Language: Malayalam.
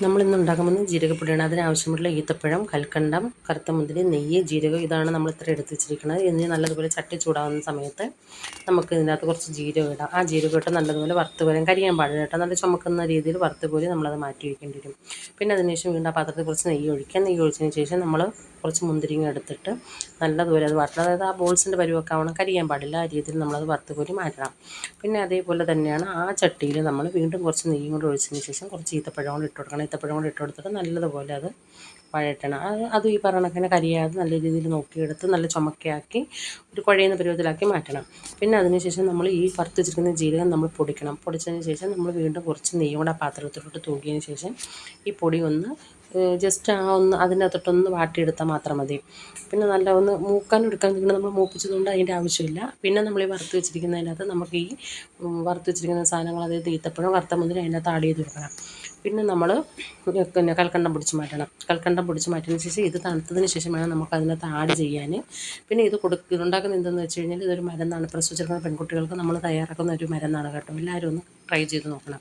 നമ്മളിന്ന് ഉണ്ടാക്കാൻ പോകുന്നത് ജീരകപ്പൊടിയാണ്. അതിനാവശ്യമുള്ള ഈത്തപ്പഴം കൽക്കണ്ടം കറുത്ത മുന്തിരി നെയ്യ് ജീരകം ഇതാണ് നമ്മൾ ഇത്ര എടുത്ത് വെച്ചിരിക്കുന്നത്. ഇനി നല്ലതുപോലെ ചട്ടി ചൂടാവുന്ന സമയത്ത് നമുക്ക് ഇതിനകത്ത് കുറച്ച് ജീരകം ഇടാം. ആ ജീരകം ഇട്ട് നല്ലതുപോലെ വറുത്ത് പോരാൻ കരിയാൻ പാടില്ല കേട്ടോ. നല്ല ചുമക്കുന്ന രീതിയിൽ വറുത്ത് പോലും നമ്മളത് മാറ്റി വയ്ക്കേണ്ടി വരും. പിന്നെ അതിനുശേഷം വീണ്ടും ആ പാത്രത്തിൽ കുറച്ച് നെയ്യ് ഒഴിക്കാം നെയ്യ് ഒഴിച്ചതിന് ശേഷം നമ്മൾ കുറച്ച് മുന്തിരിങ്ങ എടുത്തിട്ട് നല്ലതുപോലെ അത് വറുത്തണം അതായത് ആ ബോൾസിന്റെ പരുവൊക്കെ ആവണം കരിയാൻ പാടില്ല. ആ രീതിയിൽ നമ്മളത് വറുത്ത് കോരി മാറ്റണം. പിന്നെ അതേപോലെ തന്നെയാണ് ആ ചട്ടിയിൽ നമ്മൾ വീണ്ടും കുറച്ച് നെയ്യും കൂടെ ഒഴിച്ചതിന് ശേഷം കുറച്ച് ഈത്തപ്പഴം കൂടെ ഇട്ട് കൊടുക്കണം. ഈത്തപ്പഴം കൂടെ ഇട്ട് കൊടുത്തിട്ട് നല്ലതുപോലെ അത് വഴറ്റണം. അത് ഈ പറഞ്ഞ കണക്കിന് കരിയാതെ നല്ല രീതിയിൽ നോക്കിയെടുത്ത് നല്ല ചുമക്കയാക്കി ഒരു കുഴയുന്ന പരുവത്തിലാക്കി മാറ്റണം. പിന്നെ അതിനുശേഷം നമ്മൾ ഈ വറുത്ത് വെച്ചിരിക്കുന്ന ജീരകം നമ്മൾ പൊടിക്കണം. പൊടിച്ചതിന് ശേഷം നമ്മൾ വീണ്ടും കുറച്ച് നെയ്യും കൂടെ പാത്രത്തിലോട്ട് തൂക്കിയതിന് ശേഷം ഈ പൊടി ഒന്ന് ജസ്റ്റ് ആ ഒന്ന് അതിനകത്തോട്ടൊന്ന് വാട്ടിയെടുത്താൽ മാത്രം മതി. പിന്നെ നല്ല ഒന്ന് മൂക്കാൻ എടുക്കാൻ പിന്നെ നമ്മൾ മൂപ്പിച്ചതുകൊണ്ട് അതിന്റെ ആവശ്യമില്ല. പിന്നെ നമ്മൾ ഈ വറുത്ത് വെച്ചിരിക്കുന്നതിനകത്ത് നമുക്ക് ഈ വറുത്ത് വെച്ചിരിക്കുന്ന സാധനങ്ങൾ അതായത് ഈത്തപ്പഴം വറുത്ത മുന്തിരി അതിനകത്ത് ആഡ് ചെയ്ത് കൊടുക്കണം. പിന്നെ നമ്മൾ പിന്നെ കൽക്കണ്ടം പൊടിച്ച് മാറ്റണം. കൽക്കണ്ടം പൊടിച്ച് മാറ്റിയതിന് ശേഷം ഇത് തണുത്തതിന് ശേഷം വേണം നമുക്ക് അതിനകത്ത് ആഡ് ചെയ്യാൻ പിന്നെ ഇത് കൊടുക്ക ഉണ്ടാക്കുന്ന എന്തെന്ന് വെച്ച് കഴിഞ്ഞാൽ ഇതൊരു മരുന്നാണ്. പ്രസവിച്ചിരിക്കുന്ന പെൺകുട്ടികൾക്ക് നമ്മൾ തയ്യാറാക്കുന്ന ഒരു മരുന്നാണ് കേട്ടോ. എല്ലാവരും ഒന്ന് ട്രൈ ചെയ്ത് നോക്കണം.